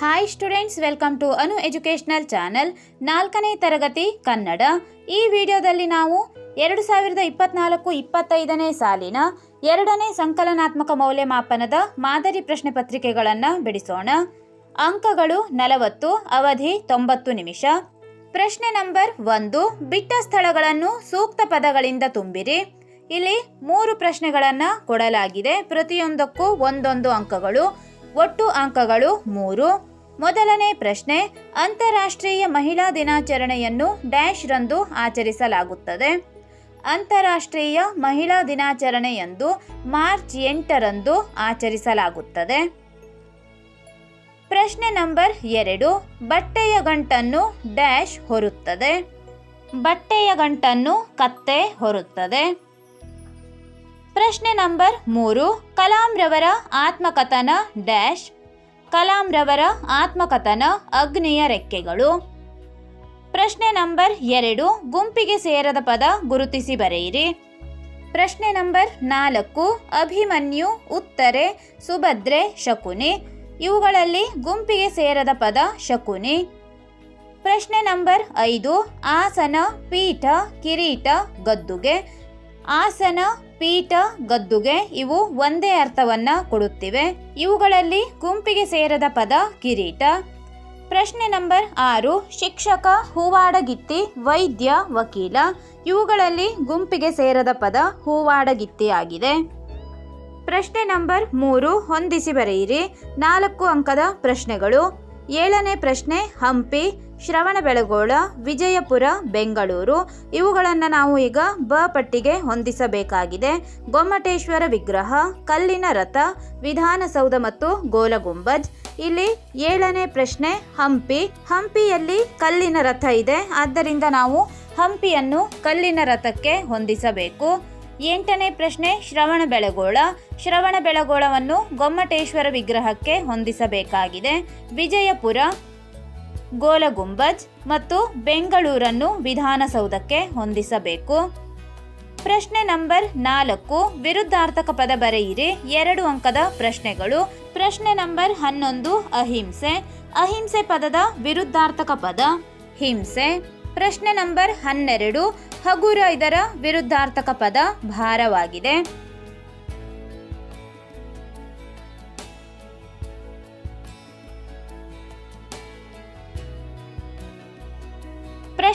Hi students welcome to Anu educational channel ನಾಲ್ಕನೇ ತರಗತಿ ಕನ್ನಡ. ಈ ವಿಡಿಯೋದಲ್ಲಿ ನಾವು ಎರಡು ಸಾವಿರದ ಇಪ್ಪತ್ನಾಲ್ಕು ಇಪ್ಪತ್ತೈದನೇ ಸಾಲಿನ ಎರಡನೇ ಸಂಕಲನಾತ್ಮಕ ಮೌಲ್ಯಮಾಪನದ ಮಾದರಿ ಪ್ರಶ್ನೆ ಪತ್ರಿಕೆಗಳನ್ನು ಬಿಡಿಸೋಣ. ಅಂಕಗಳು ನಲವತ್ತು, ಅವಧಿ ತೊಂಬತ್ತು ನಿಮಿಷ. ಪ್ರಶ್ನೆ ನಂಬರ್ ಒಂದು, ಬಿಟ್ಟ ಸ್ಥಳಗಳನ್ನು ಸೂಕ್ತ ಪದಗಳಿಂದ ತುಂಬಿರಿ. ಇಲ್ಲಿ ಮೂರು ಪ್ರಶ್ನೆಗಳನ್ನು ಕೊಡಲಾಗಿದೆ. ಪ್ರತಿಯೊಂದಕ್ಕೂ ಒಂದೊಂದು ಅಂಕಗಳು, ಒಟ್ಟು ಅಂಕಗಳು ಮೂರು. ಮೊದಲನೇ ಪ್ರಶ್ನೆ, ಅಂತಾರಾಷ್ಟ್ರೀಯ ಮಹಿಳಾ ದಿನಾಚರಣೆಯನ್ನು ಡ್ಯಾಶ್ ರಂದು ಆಚರಿಸಲಾಗುತ್ತದೆ. ಅಂತಾರಾಷ್ಟ್ರೀಯ ಮಹಿಳಾ ದಿನಾಚರಣೆಯಂದು ಮಾರ್ಚ್ ಎಂಟರಂದು ಆಚರಿಸಲಾಗುತ್ತದೆ. ಪ್ರಶ್ನೆ ನಂಬರ್ ಎರಡು, ಬಟ್ಟೆಯ ಗಂಟನ್ನು ಡ್ಯಾಶ್ ಹೊರುತ್ತದೆ. ಬಟ್ಟೆಯ ಗಂಟನ್ನು ಕತ್ತೆ ಹೊರುತ್ತದೆ. ಪ್ರಶ್ನೆ ನಂಬರ್ ಮೂರು ಕಲಾಂರವರ ಆತ್ಮಕಥನ ಡ್ಯಾಶ್ ಕಲಾಂರವರ ಆತ್ಮಕಥನ ಅಗ್ನಿಯ ರೆಕ್ಕೆಗಳು. ಪ್ರಶ್ನೆ ನಂಬರ್ ಎರಡು, ಗುಂಪಿಗೆ ಸೇರದ ಪದ ಗುರುತಿಸಿ ಬರೆಯಿರಿ. ಪ್ರಶ್ನೆ ನಂಬರ್ ನಾಲ್ಕು, ಅಭಿಮನ್ಯು, ಉತ್ತರೆ, ಸುಭದ್ರೆ, ಶಕುನಿ. ಇವುಗಳಲ್ಲಿ ಗುಂಪಿಗೆ ಸೇರದ ಪದ ಶಕುನಿ. ಪ್ರಶ್ನೆ ನಂಬರ್ ಐದು, ಆಸನ, ಪೀಠ, ಕಿರೀಟ, ಗದ್ದುಗೆ. ಆಸನ, ಪೀಠ, ಗದ್ದುಗೆ ಇವು ಒಂದೇ ಅರ್ಥವನ್ನ ಕೊಡುತ್ತಿವೆ. ಇವುಗಳಲ್ಲಿ ಗುಂಪಿಗೆ ಸೇರದ ಪದ ಕಿರೀಟ. ಪ್ರಶ್ನೆ ನಂಬರ್ ಆರು, ಶಿಕ್ಷಕ, ಹೂವಾಡಗಿತ್ತಿ, ವೈದ್ಯ, ವಕೀಲ. ಇವುಗಳಲ್ಲಿ ಗುಂಪಿಗೆ ಸೇರದ ಪದ ಹೂವಾಡಗಿತ್ತಿ ಆಗಿದೆ ಪ್ರಶ್ನೆ ನಂಬರ್ ಮೂರು, ಹೊಂದಿಸಿ ಬರೆಯಿರಿ. ನಾಲ್ಕು ಅಂಕದ ಪ್ರಶ್ನೆಗಳು. ಏಳನೇ ಪ್ರಶ್ನೆ, ಹಂಪಿ. ಶ್ರವಣಬೆಳಗೊಳ, ವಿಜಯಪುರ, ಬೆಂಗಳೂರು, ಇವುಗಳನ್ನು ನಾವು ಈಗ ಬ ಪಟ್ಟಿಗೆ ಹೊಂದಿಸಬೇಕಾಗಿದೆ. ಗೊಮ್ಮಟೇಶ್ವರ ವಿಗ್ರಹ, ಕಲ್ಲಿನ ರಥ, ವಿಧಾನಸೌಧ ಮತ್ತು ಗೋಲಗುಂಬಜ್. ಇಲ್ಲಿ ಏಳನೇ ಪ್ರಶ್ನೆ, ಹಂಪಿ. ಹಂಪಿಯಲ್ಲಿ ಕಲ್ಲಿನ ರಥ ಇದೆ. ಆದ್ದರಿಂದ ನಾವು ಹಂಪಿಯನ್ನು ಕಲ್ಲಿನ ರಥಕ್ಕೆ ಹೊಂದಿಸಬೇಕು. ಎಂಟನೇ ಪ್ರಶ್ನೆ ಶ್ರವಣ ಬೆಳಗೋಳ ಶ್ರವಣ ಬೆಳಗೋಳವನ್ನು ಗೊಮ್ಮಟೇಶ್ವರ ವಿಗ್ರಹಕ್ಕೆ ಹೊಂದಿಸಬೇಕಾಗಿದೆ. ವಿಜಯಪುರ ಗೋಲಗುಂಬಜ್ ಮತ್ತು ಬೆಂಗಳೂರನ್ನು ವಿಧಾನಸೌಧಕ್ಕೆ ಹೊಂದಿಸಬೇಕು. ಪ್ರಶ್ನೆ ನಂಬರ್ ನಾಲ್ಕು, ವಿರುದ್ಧಾರ್ಥಕ ಪದ ಬರೆಯಿರಿ. ಎರಡು ಅಂಕದ ಪ್ರಶ್ನೆಗಳು. ಪ್ರಶ್ನೆ ನಂಬರ್ ಹನ್ನೊಂದು, ಅಹಿಂಸೆ. ಅಹಿಂಸೆ ಪದದ ವಿರುದ್ಧಾರ್ಥಕ ಪದ, ಹಿಂಸೆ. ಪ್ರಶ್ನೆ ನಂಬರ್ ಹನ್ನೆರಡು, ಹಗುರ ಇದರ ವಿರುದ್ಧಾರ್ಥಕ ಪದ, ಭಾರವಾಗಿದೆ.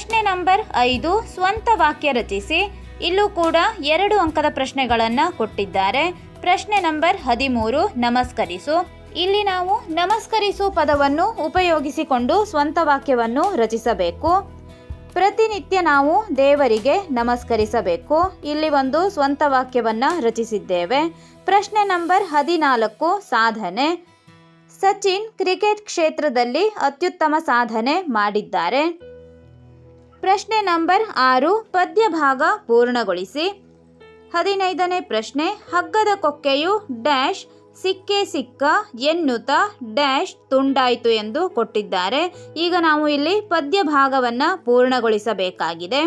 ಪ್ರಶ್ನೆ ನಂಬರ್ ಐದು ಸ್ವಂತ ವಾಕ್ಯ ರಚಿಸಿ. ಇಲ್ಲೂ ಕೂಡ ಎರಡು ಅಂಕದ ಪ್ರಶ್ನೆಗಳನ್ನು ಕೊಟ್ಟಿದ್ದಾರೆ. ಪ್ರಶ್ನೆ ನಂಬರ್ ಹದಿಮೂರು, ನಮಸ್ಕರಿಸು. ಇಲ್ಲಿ ನಾವು ನಮಸ್ಕರಿಸು ಪದವನ್ನು ಉಪಯೋಗಿಸಿಕೊಂಡು ಸ್ವಂತ ವಾಕ್ಯವನ್ನು ರಚಿಸಬೇಕು. ಪ್ರತಿನಿತ್ಯ ನಾವು ದೇವರಿಗೆ ನಮಸ್ಕರಿಸಬೇಕು. ಇಲ್ಲಿ ಒಂದು ಸ್ವಂತ ವಾಕ್ಯವನ್ನ ರಚಿಸಿದ್ದೇವೆ. ಪ್ರಶ್ನೆ ನಂಬರ್ ಹದಿನಾಲ್ಕು, ಸಾಧನೆ. ಸಚಿನ್ ಕ್ರಿಕೆಟ್ ಕ್ಷೇತ್ರದಲ್ಲಿ ಅತ್ಯುತ್ತಮ ಸಾಧನೆ ಮಾಡಿದ್ದಾರೆ. ಪ್ರಶ್ನೆ ನಂಬರ್ ಆರು ಪದ್ಯ ಭಾಗ ಪೂರ್ಣಗೊಳಿಸಿ. ಹದಿನೈದನೇ ಪ್ರಶ್ನೆ, ಹಗ್ಗದ ಕೊಕ್ಕೆಯು ಡ್ಯಾಶ್ ಸಿಕ್ಕೆ ಸಿಕ್ಕ, ಎನ್ನುತ್ತ ಡ್ಯಾಶ್ ತುಂಡಾಯಿತು ಎಂದು ಕೊಟ್ಟಿದ್ದಾರೆ. ಈಗ ನಾವು ಇಲ್ಲಿ ಪದ್ಯ ಭಾಗವನ್ನು ಪೂರ್ಣಗೊಳಿಸಬೇಕಾಗಿದೆ.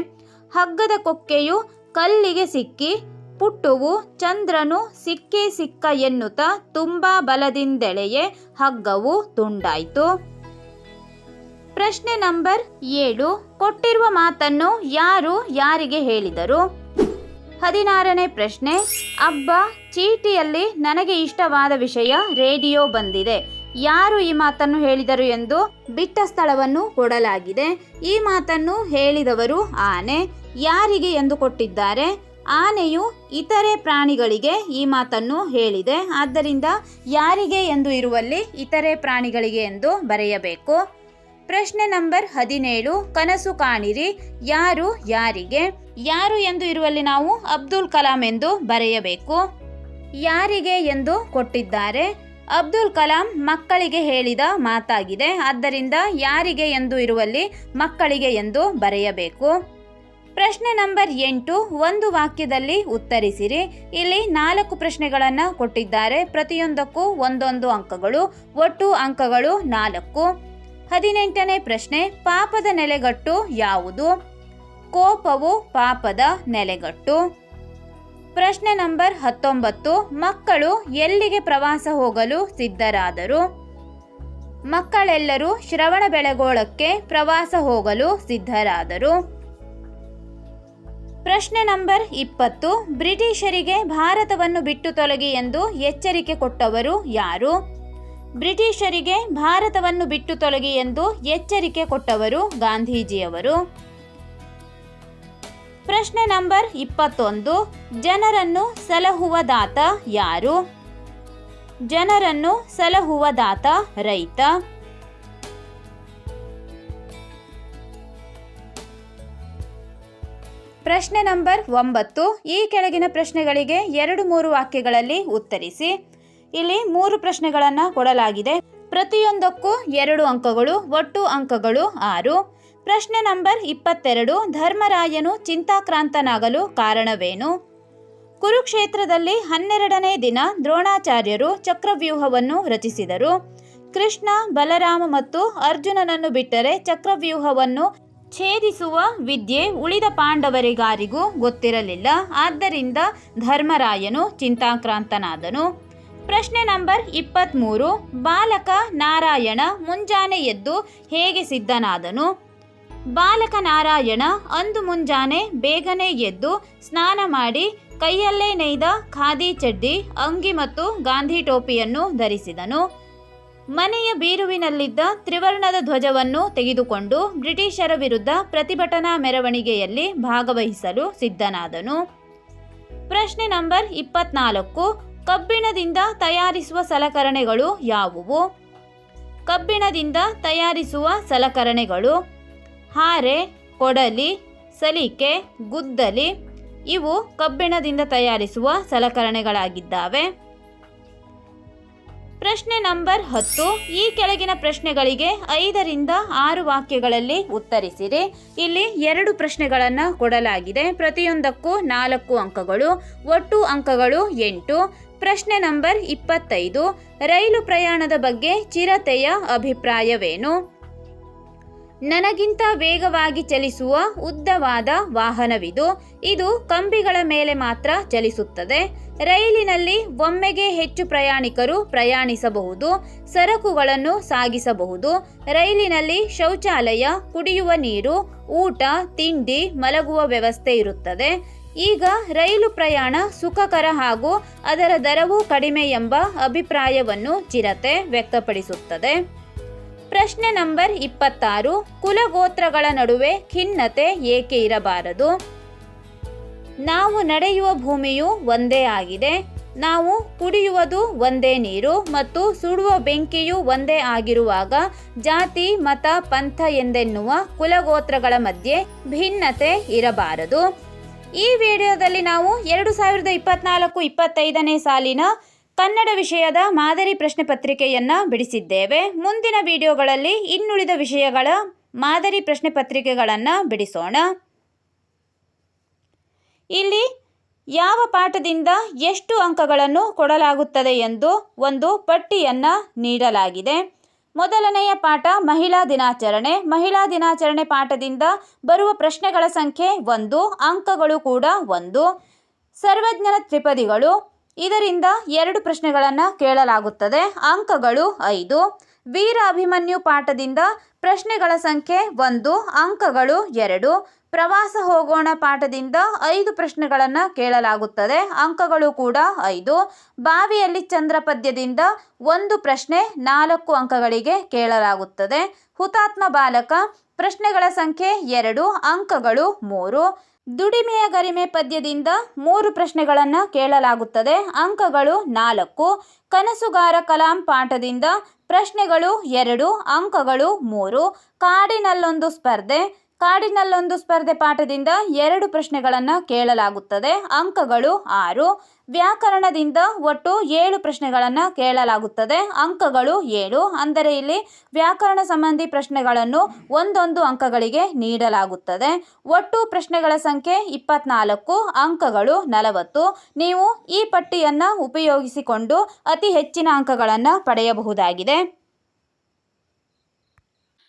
ಹಗ್ಗದ ಕೊಕ್ಕೆಯು ಕಲ್ಲಿಗೆ ಸಿಕ್ಕಿ, ಪುಟ್ಟುವು ಚಂದ್ರನು ಸಿಕ್ಕೆ ಸಿಕ್ಕ ಎನ್ನುತ್ತ ತುಂಬಾ ಬಲದಿಂದೆಳೆಯೇ ಹಗ್ಗವು ತುಂಡಾಯಿತು. ಪ್ರಶ್ನೆ ನಂಬರ್ ಏಳು. ಕೊಟ್ಟಿರುವ ಮಾತನ್ನು ಯಾರು ಯಾರಿಗೆ ಹೇಳಿದರು? ಹದಿನಾರನೇ ಪ್ರಶ್ನೆ. ಅಬ್ಬ, ಚೀಟಿಯಲ್ಲಿ ನನಗೆ ಇಷ್ಟವಾದ ವಿಷಯ ರೇಡಿಯೋ ಬಂದಿದೆ. ಯಾರು ಈ ಮಾತನ್ನು ಹೇಳಿದರು ಎಂದು ಬಿಟ್ಟ ಸ್ಥಳವನ್ನು ಕೊಡಲಾಗಿದೆ. ಈ ಮಾತನ್ನು ಹೇಳಿದವರು ಆನೆ. ಯಾರಿಗೆ ಎಂದು ಕೊಟ್ಟಿದ್ದಾರೆ? ಆನೆಯು ಇತರೆ ಪ್ರಾಣಿಗಳಿಗೆ ಈ ಮಾತನ್ನು ಹೇಳಿದೆ. ಆದ್ದರಿಂದ ಯಾರಿಗೆ ಎಂದು ಇರುವಲ್ಲಿ ಇತರೆ ಪ್ರಾಣಿಗಳಿಗೆ ಎಂದು ಬರೆಯಬೇಕು. ಪ್ರಶ್ನೆ ನಂಬರ್ ಹದಿನೇಳು, ಕನಸು ಕಾಣಿರಿ, ಯಾರು, ಯಾರಿಗೆ? ಯಾರು ಎಂದು ಇರುವಲ್ಲಿ ನಾವು ಅಬ್ದುಲ್ ಕಲಾಂ ಎಂದು ಬರೆಯಬೇಕು. ಯಾರಿಗೆ ಎಂದು ಕೊಟ್ಟಿದ್ದಾರೆ? ಅಬ್ದುಲ್ ಕಲಾಂ ಮಕ್ಕಳಿಗೆ ಹೇಳಿದ ಮಾತಾಗಿದೆ. ಆದ್ದರಿಂದ ಯಾರಿಗೆ ಎಂದು ಇರುವಲ್ಲಿ ಮಕ್ಕಳಿಗೆ ಎಂದು ಬರೆಯಬೇಕು. ಪ್ರಶ್ನೆ ನಂಬರ್ ಎಂಟು, ಒಂದು ವಾಕ್ಯದಲ್ಲಿ ಉತ್ತರಿಸಿರಿ. ಇಲ್ಲಿ ನಾಲ್ಕು ಪ್ರಶ್ನೆಗಳನ್ನು ಕೊಟ್ಟಿದ್ದಾರೆ. ಪ್ರತಿಯೊಂದಕ್ಕೂ ಒಂದೊಂದು ಅಂಕಗಳು, ಒಟ್ಟು ಅಂಕಗಳು ನಾಲ್ಕು. ಹದಿನೆಂಟನೇ ಪ್ರಶ್ನೆ, ಪಾಪದ ನೆಲೆಗಟ್ಟು ಯಾವುದು? ಕೋಪವು ಪಾಪದ ನೆಲೆಗಟ್ಟು. ಪ್ರಶ್ನೆ ನಂಬರ್ ಹತ್ತೊಂಬತ್ತು, ಮಕ್ಕಳು ಎಲ್ಲಿಗೆ ಪ್ರವಾಸ ಹೋಗಲು ಸಿದ್ಧರಾದರು? ಮಕ್ಕಳೆಲ್ಲರೂ ಶ್ರವಣ ಬೆಳಗೋಳಕ್ಕೆ ಪ್ರವಾಸ ಹೋಗಲು ಸಿದ್ಧರಾದರು. ಪ್ರಶ್ನೆ ನಂಬರ್ ಇಪ್ಪತ್ತು, ಬ್ರಿಟಿಷರಿಗೆ ಭಾರತವನ್ನು ಬಿಟ್ಟು ತೊಲಗಿ ಎಂದು ಎಚ್ಚರಿಕೆ ಕೊಟ್ಟವರು ಯಾರು? ಬ್ರಿಟಿಷರಿಗೆ ಭಾರತವನ್ನು ಬಿಟ್ಟು ತೊಲಗಿ ಎಂದು ಎಚ್ಚರಿಕೆ ಕೊಟ್ಟವರು ಗಾಂಧೀಜಿಯವರು. ಪ್ರಶ್ನೆ ನಂಬರ್ ಇಪ್ಪತ್ತೊಂದು, ಜನರನ್ನು ಸಲಹುವ ದಾತ ಯಾರು? ಜನರನ್ನು ಸಲಹುವ ದಾತ ರೈತ. ಪ್ರಶ್ನೆ ನಂಬರ್ ಒಂಬತ್ತು, ಈ ಕೆಳಗಿನ ಪ್ರಶ್ನೆಗಳಿಗೆ ಎರಡು ಮೂರು ವಾಕ್ಯಗಳಲ್ಲಿ ಉತ್ತರಿಸಿ. ಇಲ್ಲಿ ಮೂರು ಪ್ರಶ್ನೆಗಳನ್ನು ಕೊಡಲಾಗಿದೆ. ಪ್ರತಿಯೊಂದಕ್ಕೂ ಎರಡು ಅಂಕಗಳು, ಒಟ್ಟು ಅಂಕಗಳು ಆರು. ಪ್ರಶ್ನೆ ನಂಬರ್ ಇಪ್ಪತ್ತೆರಡು, ಧರ್ಮರಾಯನು ಚಿಂತಾಕ್ರಾಂತನಾಗಲು ಕಾರಣವೇನು? ಕುರುಕ್ಷೇತ್ರದಲ್ಲಿ ಹನ್ನೆರಡನೇ ದಿನ ದ್ರೋಣಾಚಾರ್ಯರು ಚಕ್ರವ್ಯೂಹವನ್ನು ರಚಿಸಿದರು. ಕೃಷ್ಣ, ಬಲರಾಮ ಮತ್ತು ಅರ್ಜುನನನ್ನು ಬಿಟ್ಟರೆ ಚಕ್ರವ್ಯೂಹವನ್ನು ಛೇದಿಸುವ ವಿದ್ಯೆ ಉಳಿದ ಪಾಂಡವರಿಗಾರಿಗೂ ಗೊತ್ತಿರಲಿಲ್ಲ. ಆದ್ದರಿಂದ ಧರ್ಮರಾಯನು ಚಿಂತಾಕ್ರಾಂತನಾದನು. ಪ್ರಶ್ನೆ ನಂಬರ್ ಇಪ್ಪತ್ತ್ಮೂರು ಬಾಲಕ ನಾರಾಯಣ ಮುಂಜಾನೆ ಎದ್ದು ಹೇಗೆ ಸಿದ್ಧನಾದನು? ಬಾಲಕ ನಾರಾಯಣ ಅಂದು ಮುಂಜಾನೆ ಬೇಗನೆ ಎದ್ದು ಸ್ನಾನ ಮಾಡಿ ಕೈಯಲ್ಲೇ ನೇಯ್ದ ಖಾದಿ ಚಡ್ಡಿ, ಅಂಗಿ ಮತ್ತು ಗಾಂಧಿ ಟೋಪಿಯನ್ನು ಧರಿಸಿದನು. ಮನೆಯ ಬೀರುವಿನಲ್ಲಿದ್ದ ತ್ರಿವರ್ಣದ ಧ್ವಜವನ್ನು ತೆಗೆದುಕೊಂಡು ಬ್ರಿಟಿಷರ ವಿರುದ್ಧ ಪ್ರತಿಭಟನಾ ಮೆರವಣಿಗೆಯಲ್ಲಿ ಭಾಗವಹಿಸಲು ಸಿದ್ಧನಾದನು. ಪ್ರಶ್ನೆ ನಂಬರ್ ಇಪ್ಪತ್ನಾಲ್ಕು. ಕಬ್ಬಿಣದಿಂದ ತಯಾರಿಸುವ ಸಲಕರಣೆಗಳು ಯಾವುವು? ಕಬ್ಬಿಣದಿಂದ ತಯಾರಿಸುವ ಸಲಕರಣೆಗಳು ಹಾರೆ, ಕೊಡಲಿ, ಸಲಿಕೆ, ಗುದ್ದಲಿ ಇವು ಕಬ್ಬಿಣದಿಂದ ತಯಾರಿಸುವ ಸಲಕರಣೆಗಳಾಗಿದ್ದಾವೆ. ಪ್ರಶ್ನೆ ನಂಬರ್ ಹತ್ತು. ಈ ಕೆಳಗಿನ ಪ್ರಶ್ನೆಗಳಿಗೆ ಐದರಿಂದ ಆರು ವಾಕ್ಯಗಳಲ್ಲಿ ಉತ್ತರಿಸಿರಿ. ಇಲ್ಲಿ ಎರಡು ಪ್ರಶ್ನೆಗಳನ್ನು ಕೊಡಲಾಗಿದೆ. ಪ್ರತಿಯೊಂದಕ್ಕೂ ನಾಲ್ಕು ಅಂಕಗಳು, ಒಟ್ಟು ಅಂಕಗಳು ಎಂಟು. ಪ್ರಶ್ನೆ ನಂಬರ್ ಇಪ್ಪತ್ತೈದು. ರೈಲು ಪ್ರಯಾಣದ ಬಗ್ಗೆ ಚಿರತೆಯ ಅಭಿಪ್ರಾಯವೇನು? ನನಗಿಂತ ವೇಗವಾಗಿ ಚಲಿಸುವ ಉದ್ದವಾದ ವಾಹನವಿದು. ಇದು ಕಂಬಿಗಳ ಮೇಲೆ ಮಾತ್ರ ಚಲಿಸುತ್ತದೆ. ರೈಲಿನಲ್ಲಿ ಒಮ್ಮೆಗೆ ಹೆಚ್ಚು ಪ್ರಯಾಣಿಕರು ಪ್ರಯಾಣಿಸಬಹುದು, ಸರಕುಗಳನ್ನು ಸಾಗಿಸಬಹುದು. ರೈಲಿನಲ್ಲಿ ಶೌಚಾಲಯ, ಕುಡಿಯುವ ನೀರು, ಊಟ, ತಿಂಡಿ ಮಲಗುವ ವ್ಯವಸ್ಥೆ ಇರುತ್ತದೆ. ಈಗ ರೈಲು ಪ್ರಯಾಣ ಸುಖಕರ ಹಾಗೂ ಅದರ ದರವೂ ಕಡಿಮೆ ಎಂಬ ಅಭಿಪ್ರಾಯವನ್ನು ಚಿರತೆ ವ್ಯಕ್ತಪಡಿಸುತ್ತದೆ. ಪ್ರಶ್ನೆ ನಂಬರ್ ಇಪ್ಪತ್ತಾರು, ಕುಲಗೋತ್ರಗಳ ನಡುವೆ ಖಿನ್ನತೆ ಏಕೆ ಇರಬಾರದು? ನಾವು ನಡೆಯುವ ಭೂಮಿಯು ಒಂದೇ ಆಗಿದೆ. ನಾವು ಕುಡಿಯುವುದು ಒಂದೇ ನೀರು ಮತ್ತು ಸುಡುವ ಬೆಂಕಿಯು ಒಂದೇ ಆಗಿರುವಾಗ ಜಾತಿ, ಮತ, ಪಂಥ ಎಂದೆನ್ನುವ ಕುಲಗೋತ್ರಗಳ ಮಧ್ಯೆ ಭಿನ್ನತೆ ಇರಬಾರದು. ಈ ವಿಡಿಯೋದಲ್ಲಿ ನಾವು ಎರಡು ಸಾವಿರದ ಇಪ್ಪತ್ನಾಲ್ಕು, ಇಪ್ಪತ್ತೈದನೇ ಸಾಲಿನ ಕನ್ನಡ ವಿಷಯದ ಮಾದರಿ ಪ್ರಶ್ನೆ ಪತ್ರಿಕೆಯನ್ನು ಬಿಡಿಸಿದ್ದೇವೆ. ಮುಂದಿನ ವಿಡಿಯೋಗಳಲ್ಲಿ ಇನ್ನುಳಿದ ವಿಷಯಗಳ ಮಾದರಿ ಪ್ರಶ್ನೆ ಪತ್ರಿಕೆಗಳನ್ನು ಬಿಡಿಸೋಣ. ಇಲ್ಲಿ ಯಾವ ಪಾಠದಿಂದ ಎಷ್ಟು ಅಂಕಗಳನ್ನು ಕೊಡಲಾಗುತ್ತದೆ ಎಂದು ಒಂದು ಪಟ್ಟಿಯನ್ನು ನೀಡಲಾಗಿದೆ. ಮೊದಲನೆಯ ಪಾಠ ಮಹಿಳಾ ದಿನಾಚರಣೆ. ಮಹಿಳಾ ದಿನಾಚರಣೆ ಪಾಠದಿಂದ ಬರುವ ಪ್ರಶ್ನೆಗಳ ಸಂಖ್ಯೆ ಒಂದು, ಅಂಕಗಳು ಕೂಡ ಒಂದು. ಸರ್ವಜ್ಞನ ತ್ರಿಪದಿಗಳು. ಇದರಿಂದ ಎರಡು ಪ್ರಶ್ನೆಗಳನ್ನು ಕೇಳಲಾಗುತ್ತದೆ. ಅಂಕಗಳು ಐದು. ವೀರ ಅಭಿಮನ್ಯು ಪಾಠದಿಂದ ಪ್ರಶ್ನೆಗಳ ಸಂಖ್ಯೆ ಒಂದು. ಅಂಕಗಳು ಎರಡು. ಪ್ರವಾಸ ಹೋಗೋಣ ಪಾಠದಿಂದ ಐದು ಪ್ರಶ್ನೆಗಳನ್ನು ಕೇಳಲಾಗುತ್ತದೆ. ಅಂಕಗಳು ಕೂಡ ಐದು. ಬಾವಿಯಲ್ಲಿ ಚಂದ್ರ ಪದ್ಯದಿಂದ ಒಂದು ಪ್ರಶ್ನೆ ನಾಲ್ಕು ಅಂಕಗಳಿಗೆ ಕೇಳಲಾಗುತ್ತದೆ. ಹುತಾತ್ಮ ಬಾಲಕ, ಪ್ರಶ್ನೆಗಳ ಸಂಖ್ಯೆ ಎರಡು, ಅಂಕಗಳು ಮೂರು. ದುಡಿಮೆಯ ಗರಿಮೆ ಪದ್ಯದಿಂದ ಮೂರು ಪ್ರಶ್ನೆಗಳನ್ನು ಕೇಳಲಾಗುತ್ತದೆ. ಅಂಕಗಳು ನಾಲ್ಕು. ಕನಸುಗಾರ ಕಲಾಂ ಪಾಠದಿಂದ ಪ್ರಶ್ನೆಗಳು ಎರಡು, ಅಂಕಗಳು ಮೂರು. ಕಾಡಿನಲ್ಲೊಂದು ಸ್ಪರ್ಧೆ. ಕಾಡಿನಲ್ಲೊಂದು ಸ್ಪರ್ಧೆ ಪಾಠದಿಂದ ಎರಡು ಪ್ರಶ್ನೆಗಳನ್ನು ಕೇಳಲಾಗುತ್ತದೆ. ಅಂಕಗಳು ಆರು. ವ್ಯಾಕರಣದಿಂದ ಒಟ್ಟು ಏಳು ಪ್ರಶ್ನೆಗಳನ್ನು ಕೇಳಲಾಗುತ್ತದೆ. ಅಂಕಗಳು ಏಳು. ಅಂದರೆ ಇಲ್ಲಿ ವ್ಯಾಕರಣ ಸಂಬಂಧಿ ಪ್ರಶ್ನೆಗಳನ್ನು ಒಂದೊಂದು ಅಂಕಗಳಿಗೆ ನೀಡಲಾಗುತ್ತದೆ. ಒಟ್ಟು ಪ್ರಶ್ನೆಗಳ ಸಂಖ್ಯೆ ಇಪ್ಪತ್ನಾಲ್ಕು, ಅಂಕಗಳು ನಲವತ್ತು. ನೀವು ಈ ಪಟ್ಟಿಯನ್ನು ಉಪಯೋಗಿಸಿಕೊಂಡು ಅತಿ ಹೆಚ್ಚಿನ ಅಂಕಗಳನ್ನು ಪಡೆಯಬಹುದಾಗಿದೆ.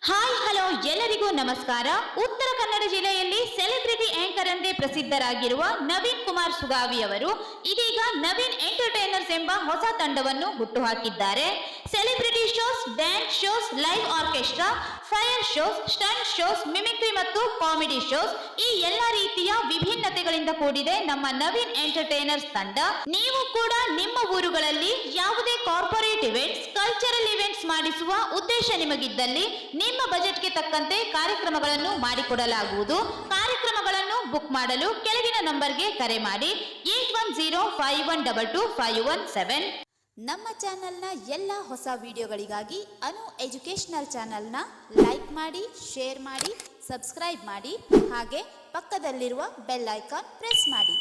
ಹಾಯ್, ಹಲೋ, ಎಲ್ಲರಿಗೂ ನಮಸ್ಕಾರ. ಉತ್ತರ ಕನ್ನಡ ಜಿಲ್ಲೆಯಲ್ಲಿ ಸೆಲೆಬ್ರಿಟಿ ಆಂಕರ್ ಎಂದೇ ಪ್ರಸಿದ್ಧರಾಗಿರುವ ನವೀನ್ ಕುಮಾರ್ ಸುಗಾವಿ ಅವರು ಇದೀಗ ನವೀನ್ ಎಂಟರ್ಟೈನರ್ಸ್ ಎಂಬ ಹೊಸ ತಂಡವನ್ನು ಹುಟ್ಟುಹಾಕಿದ್ದಾರೆ. Celebrity shows dance shows live orchestra fire shows stunt shows mimicry ಮತ್ತು ಕಾಮಿಡಿ ಶೋಸ್ ಈ ಎಲ್ಲ ರೀತಿಯ ವಿಭಿನ್ನತೆಗಳಿಂದ ಕೂಡಿದೆ ನಮ್ಮ ನವೀನ್ ಎಂಟರ್ಟೈನರ್ಸ್ ತಂಡ. ನೀವು ಕೂಡ ನಿಮ್ಮ ಊರುಗಳಲ್ಲಿ ಯಾವುದೇ ಕಾರ್ಪೊರೇಟ್ ಇವೆಂಟ್ಸ್ ಮಾಡಿಸುವ ಉದ್ದೇಶ ನಿಮಗಿದ್ದಲ್ಲಿ ನಿಮ್ಮ ಬಜೆಟ್ಗೆ ತಕ್ಕಂತೆ ಕಾರ್ಯಕ್ರಮಗಳನ್ನು ಮಾಡಿಕೊಡಲಾಗುವುದು. ಕಾರ್ಯಕ್ರಮಗಳನ್ನು ಬುಕ್ ಮಾಡಲು ಕೆಳಗಿನ ನಂಬರ್ಗೆ ಕರೆ ಮಾಡಿ eight one zero five one double two five one seven. ನಮ್ಮ ಚಾನೆಲ್ನ ಎಲ್ಲ ಹೊಸ ವಿಡಿಯೋಗಳಿಗಾಗಿ ಅನು ಎಜುಕೇಷನಲ್ ಚಾನೆಲ್ನ ಲೈಕ್ ಮಾಡಿ, ಶೇರ್ ಮಾಡಿ, ಸಬ್ಸ್ಕ್ರೈಬ್ ಮಾಡಿ, ಹಾಗೆ ಪಕ್ಕದಲ್ಲಿರುವ ಬೆಲ್ ಐಕಾನ್ ಪ್ರೆಸ್ ಮಾಡಿ.